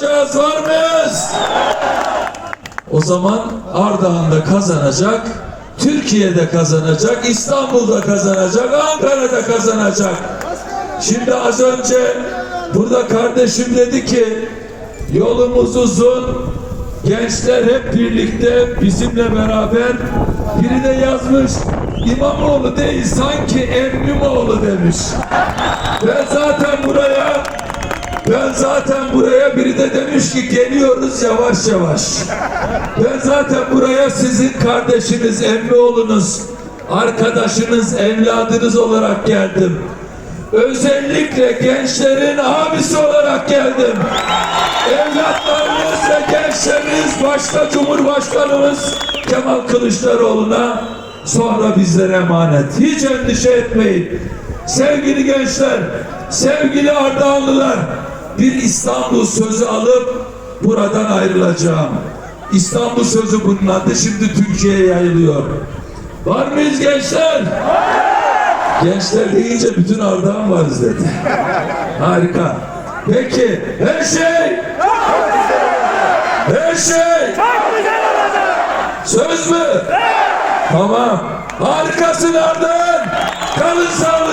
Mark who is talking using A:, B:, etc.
A: Kazanacağız var mıyız? O zaman Ardahan'da kazanacak, Türkiye'de kazanacak, İstanbul'da kazanacak, Ankara'da kazanacak. Şimdi az önce burada kardeşim dedi ki yolumuz uzun, gençler hep birlikte bizimle beraber biri de yazmış İmamoğlu değil sanki Emrimoğlu demiş. Ben zaten ben zaten buraya biri de demiş ki geliyoruz yavaş yavaş. Ben zaten buraya sizin kardeşiniz, emmi oğlunuz, arkadaşınız, evladınız olarak geldim. Özellikle gençlerin abisi olarak geldim. Evlatlarınız ve gençleriniz başta Cumhurbaşkanımız Kemal Kılıçdaroğlu'na sonra bizlere emanet. Hiç endişe etmeyin. Sevgili gençler, sevgili Ardahanlılar, bir İstanbul sözü alıp buradan ayrılacağım. İstanbul sözü bunun adı şimdi Türkiye'ye yayılıyor. Var mıyız gençler? Gençler deyince bütün Ardahan varız dedi. Harika. Peki her şey her şey söz mü? Tamam. Harikasın Ardahan. Kalın sağlıcakla.